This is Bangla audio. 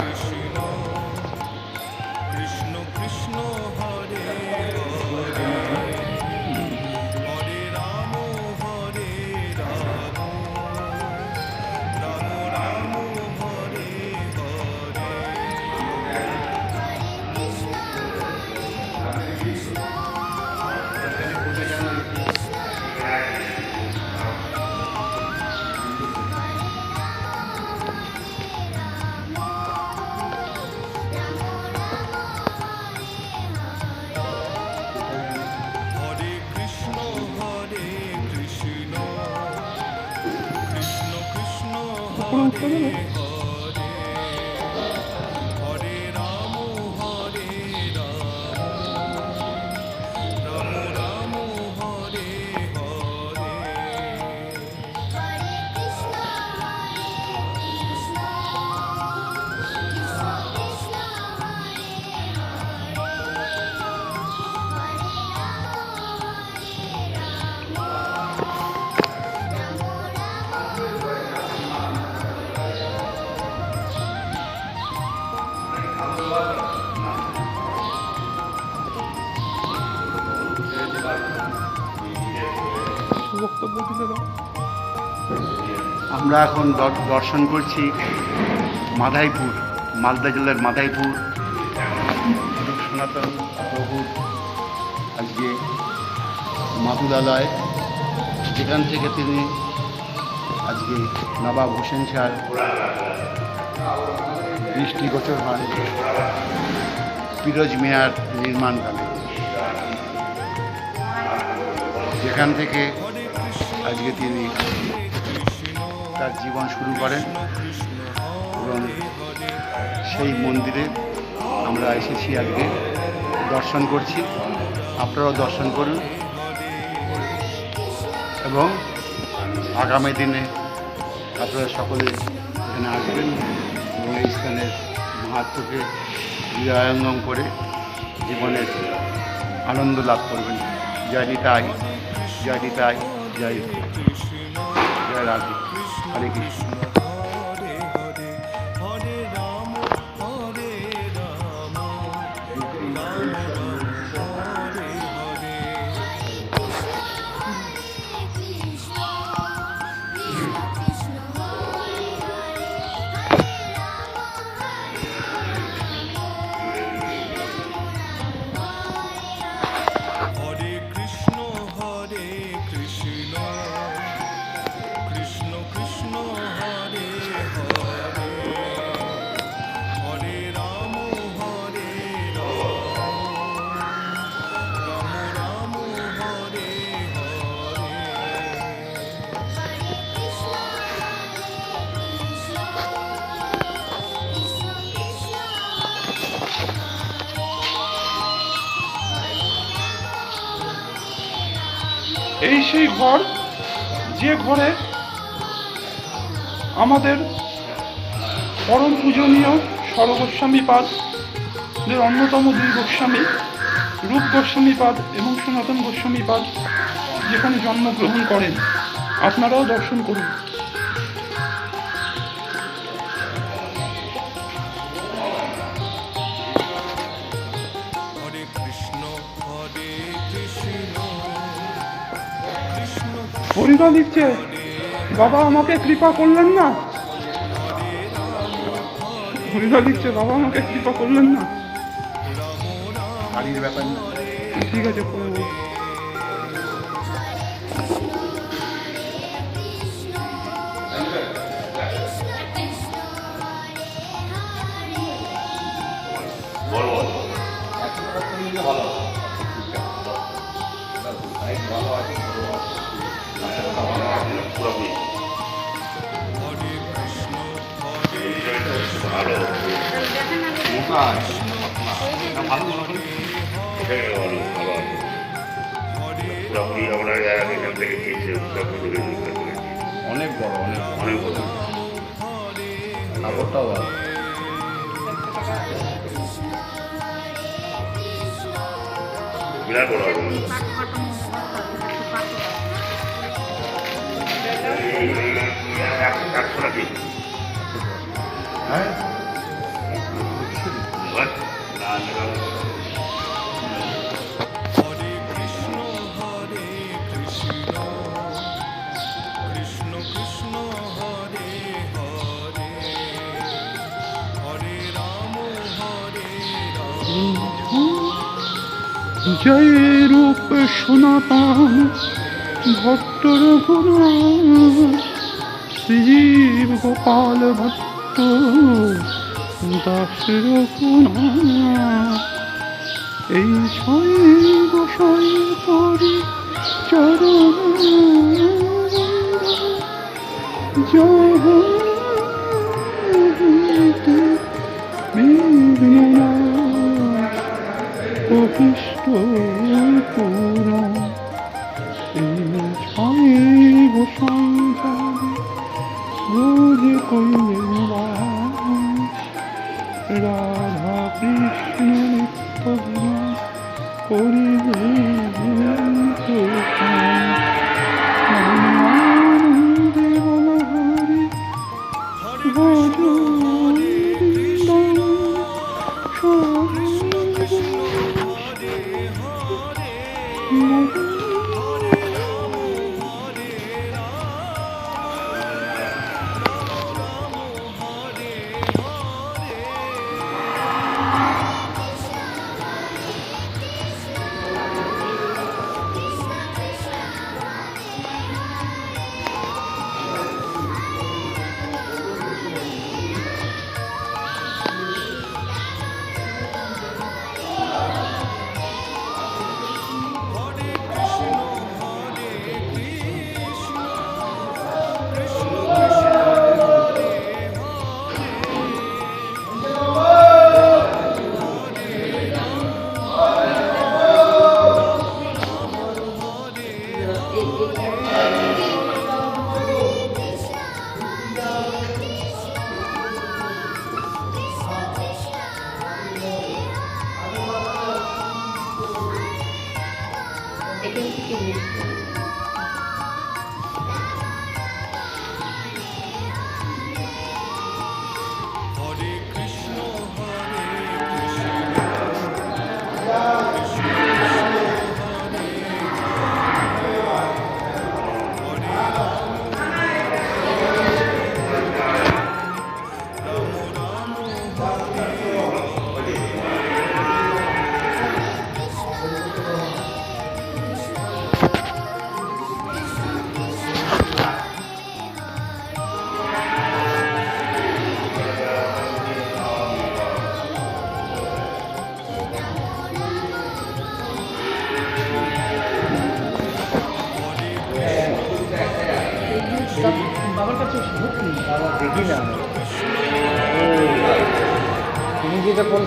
Krishna. Thank you. আমরা এখন দর- দর্শন করছি মাধাইপুর, মালদা জেলার মাধাইপুর। সনাতন প্রভুর আজকে মাতুলালয় যেখান থেকে তিনি আজকে নবাব হোসেন শাহ দৃষ্টিগোচর হন, ফিরোজ মিয়ার নির্মাণকালে যেখান থেকে আজকে তিনি তার জীবন শুরু করেন এবং সেই মন্দিরে আমরা এসেছি আজকে। দর্শন করছি। আপনারাও দর্শন করুন। এবং আগামী দিনে আপনারা সকলে এখানে আসবেন এবং এই স্থানের মাহাত্মকে হৃদয়ঙ্গম করে জীবনের আনন্দ লাভ করবেন। জয় নিতাই জয় নিতাই জয় জয় রাধে। হরে কৃষ্ণ। এই সেই ঘর, যে ঘরে আমাদের পরম পূজনীয় সরগোস্বামী পাদ অন্যতম দুই গোস্বামী, রূপ গোস্বামী পাদ এবং সনাতন গোস্বামী পাদ যেখানে জন্মগ্রহণ করেন। আপনারাও দর্শন করুন। হরিদা লিখছে বাবা আমাকে কৃপা করলেন না। হরিদা দিচ্ছে বাবা আমাকে কৃপা করলেন না। বাড়ির ব্যাপার না। ঠিক আছে বলছি। অনেক বড় অনেক অনেক বড়। কাপড়টাও ভালো বিরাট বড় একশো নাকি হ্যাঁ? সনাতন ভট্ট রঘুনাথ শ্রীজীব গোপাল ভট্ট দাস এই গোসাই করি চরণ। জয় কইলেন রাধা কৃষ্ণ নিত্য তুফান। হরি ভজন এখান থেকে মিষ্টি বাবা দেখি না তুমি যেটা করো